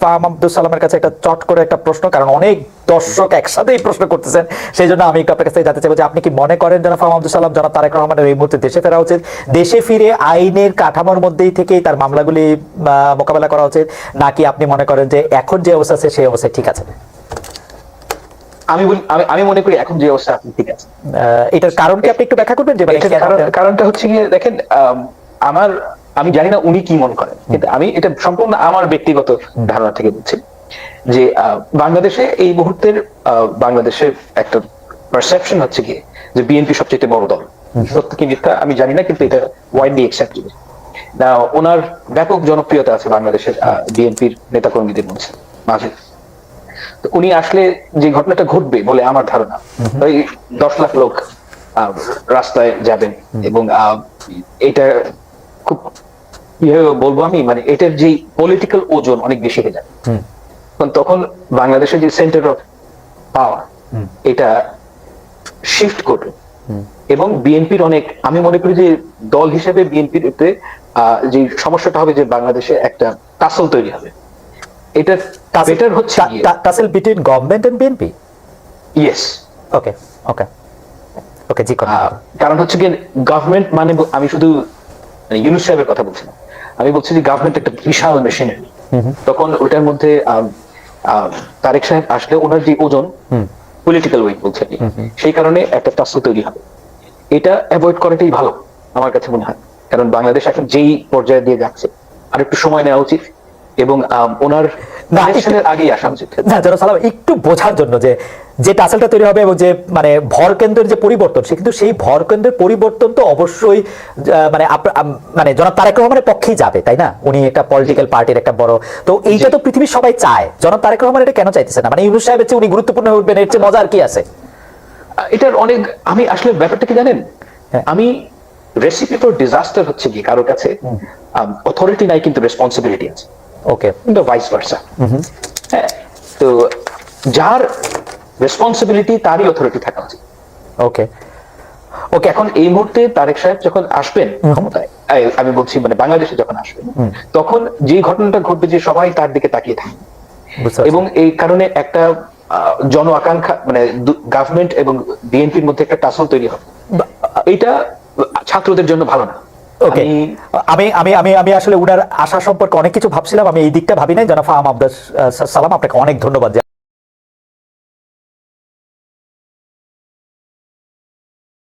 ফাহাম আব্দুল সালামের কাছে একটা চট করে একটা প্রশ্ন কারণ অনেক দর্শক একসাথে এই প্রশ্ন করতেছেন। সেই জন্য আমি একটু আপনার কাছে জানতে চাইব যে আপনি কি মনে করেন যেন ফাহাম আব্দুল সালাম জনাব তারেক রহমানের এই মুহূর্তে দেশে ফেরা উচিত? দেশে ফিরে আইনের কাঠামোর মধ্যেই থেকেই তার মামলাগুলি মোকাবেলা করা উচিত নাকি আপনি মনে করেন যে এখন যে অবস্থা আছে সেই অবস্থায় ঠিক আছে? আমি বলি- আমি- মনে করি এখন যে অবস্থা আপনি ঠিক আছে। এটার কারণ কি আপনি একটু ব্যাখ্যা করবেন? যে কারণটা হচ্ছে গিয়ে দেখেন আম, আমার আমি জানি না উনি কি মনে করেন। কিন্তু আমি এটা সম্পূর্ণ আমার ব্যক্তিগত ধারণা থেকে বলছি যে বাংলাদেশে এই মুহূর্তের বাংলাদেশের একটা পারসেপশন হচ্ছে গিয়ে যে বিএনপি সবচেয়ে বড় দল। সত্য কি মিথ্যা? আমি জানি না কিন্তু এটা ওয়াইডলি অ্যাকসেপ্টেড না ওনার ব্যাপক জনপ্রিয়তা আছে বাংলাদেশের বিএনপির নেতাকর্মীদের মধ্যে মাঝে। তো উনি আসলে যে ঘটনাটা ঘটবে বলে আমার ধারণা ওই দশ লাখ লোক আহ, রাস্তায় যাবেন এবং আহ, এটা খুব কীভাবে বলব আমি মানে এটার যে পলিটিক্যাল ওজন অনেক বেশি হয়ে হুম। কারণ তখন বাংলাদেশের যে সেন্টার অফ পাওয়ার এটা শিফট করবে। এবং বিএনপির অনেক আমি মনে করি যে দল হিসেবে বিএনপির যে সমস্যাটা হবে যে বাংলাদেশে একটা টাসল তৈরি হবে। এটা বেটার হচ্ছে গিয়ে- between government and BNP yes okay okay okay জি কারণ হচ্ছে কি গভর্নমেন্ট মানে আমি শুধু মানে ইউনুস সাহেবের কথা বলছি না। আমি বলছি যে গভর্নমেন্ট একটা বিশাল মেশিনারি তখন ওটার মধ্যে তারেক সাহেব আসলে ওনার যে ওজন পলিটিক্যাল ওয়েট বলছে সেই কারণে একটা টাস্ক তৈরি হবে। এটা অ্যাভয়েড করাটাই ভালো আমার কাছে মনে হয়। কারণ বাংলাদেশ এখন যেই পর্যায়ে দিয়ে যাচ্ছে আর একটু সময় নেওয়া উচিত এবং ওনার আগেই আসা উচিত। সালাম একটু বোঝার জন্য যে যে টাসেলটা তৈরি হবে এবং যে মানে ভর কেন্দ্রের যে পরিবর্তন সে কিন্তু সেই ভর কেন্দ্রের পরিবর্তন তো অবশ্যই মানে মানে জনাব তারেক রহমানের পক্ষেই যাবে তাই না? উনি একটা পলিটিক্যাল পার্টির একটা বড় তো এইটা তো পৃথিবীর সবাই চায়। জনাব তারেক রহমান এটা কেন চাইতেছে না? মানে ইউনুস সাহেবের চেয়ে উনি গুরুত্বপূর্ণ হয়ে উঠবেন এর চেয়ে মজার কি আছে? এটার অনেক আমি আসলে ব্যাপারটা কি জানেন? হ্যাঁ। আমি রেসিপি ফর ডিজাস্টার হচ্ছে কি কারোর কাছে? অথরিটি নাই কিন্তু রেসপন্সিবিলিটি আছে। ওকে কিন্তু ভাইস ভার্সা হ্যাঁ তো যার রেসপন্সিবিলিটি তারই অথরিটি থাকা উচিত। ওকে ওকে এখন এই মুহূর্তে তারেক সাহেব যখন আসবেন ক্ষমতায় আমি বলছি মানে বাংলাদেশে যখন আসবেন তখন যে ঘটনাটা ঘটবে যে সবাই তার দিকে তাকিয়ে পারছি। এবং এই কারণে একটা জন আকাঙ্ক্ষা মানে গভর্নমেন্ট এবং বিএনপির মধ্যে একটা টাসল তৈরি হবে। এটা ছাত্রদের জন্য ভালো না। ওকে আমি আমি আমি আমি আসলে উনার আশা সম্পর্কে অনেক কিছু ভাবছিলাম আমি এই দিকটা ভাবি নাই জনাব ফাহাম সালাম আপনাকে অনেক ধন্যবাদ।